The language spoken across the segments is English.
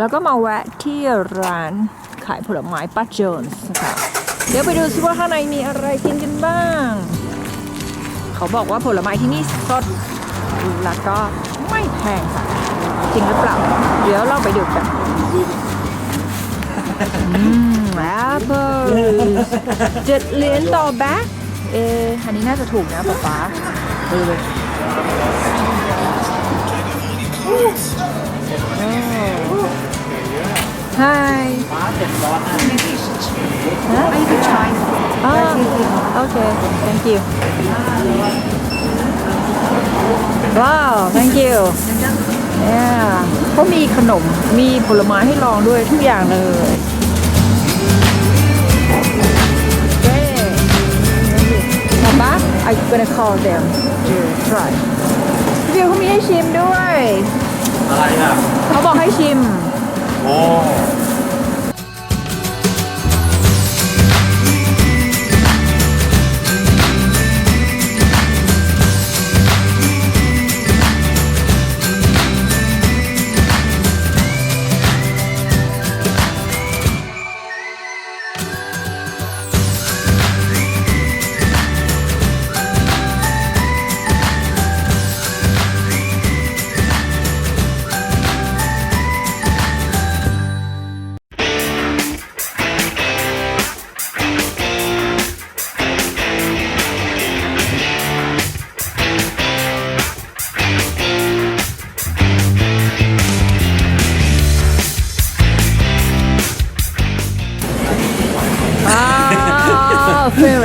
แล้วก็มาแวะที่ร้านขายผลไม้ป้าเจนส์ค่ะเดี๋ยวไปดูซิว่าข้างในมีอะไรกินกันบ้าง เขาบอกว่าผลไม้ที่นี่สด แล้วก็ไม่แพงค่ะ จริงหรือเปล่า เดี๋ยวเราไปดูกัน อืมแอปเปิลเจ็ดเหรียญต่อแบ็คเอออันนี้น่าจะถูกนะป๊าป๊าดูเลยโอ้ Hi. Huh? o h okay. Thank you. Wow, thank you. Yeah. เขามีขนม มีผลไม้ให้ลองด้วยทุกอย่างเลยเย้มาบ้า I'm gonna call them to try เดี๋ยวเขามีให้ชิมด้วย อะไรนะเขาบอกให้ชิมโอ้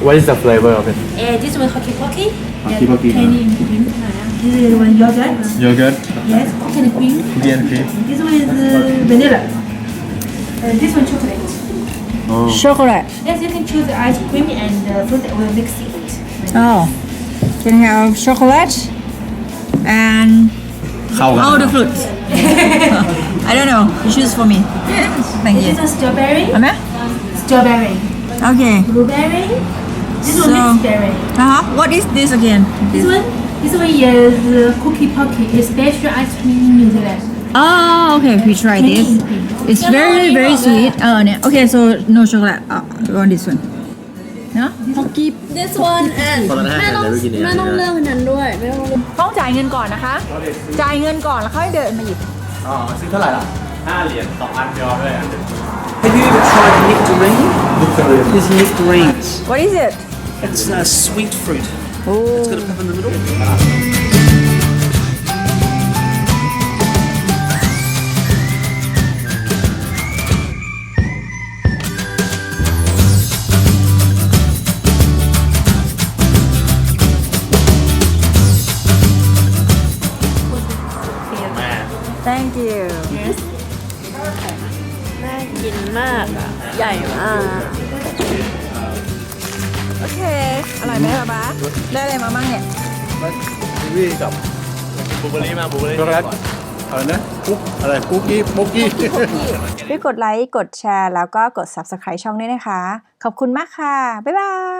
What is the flavor of it? Uh, this one hockey pocky. Hockey pocky. Candy cream. This is one yogurt. Yogurt. Yes, coconut cream. Coconut cream. This one is uh, vanilla. Uh, this one chocolate. Oh. Chocolate. Yes, you can choose ice cream and uh, fruit. We'll mix it. Oh, can you have chocolate and all the fruit. I don't know. You choose for me. Thank this you. This is a strawberry. Strawberry. Okay. Blueberry. This so, one mixed berry. Uh-huh. What is this again? This one? This one is uh, cookie pocket, It's special ice cream in New Zealand. Oh, okay. We try this. It's very, very sweet. Oh, no. Okay, so no chocolate. Oh, we want this one. No? Pocky. This one and คนละห้าแม่ต้องแล้วกินเองแม่ต้องเลือกอันนั้นด้วยแม่ต้องเลือกต้องจ่ายเงินก่อนนะคะจ่ายเงินก่อนแล้วค่อยเดินมาหยิบอ๋อซื้อเท่าไหร่ล่ะ have you ever tried nectarine? There's nectarines. What is it? It's a sweet fruit. It's got a pip in the middle. Thank you. Yes. น่ากินมากอ่ะใหญ่มาก โอเคอร่อยไหมบ้าได้อะไรมาบ้างเนี่ยวุกกีกับบูเบอรี่มาบูเบอรี่ช็อกโกแลตอะไรนะคุกอะไรคุกกี้มุกกี้ไ่กดไลค์กดแชร์แล้วก็กด subscribe ช่องด้วยนะคะ ขอบคุณมากค่ะ บ๊ายบาย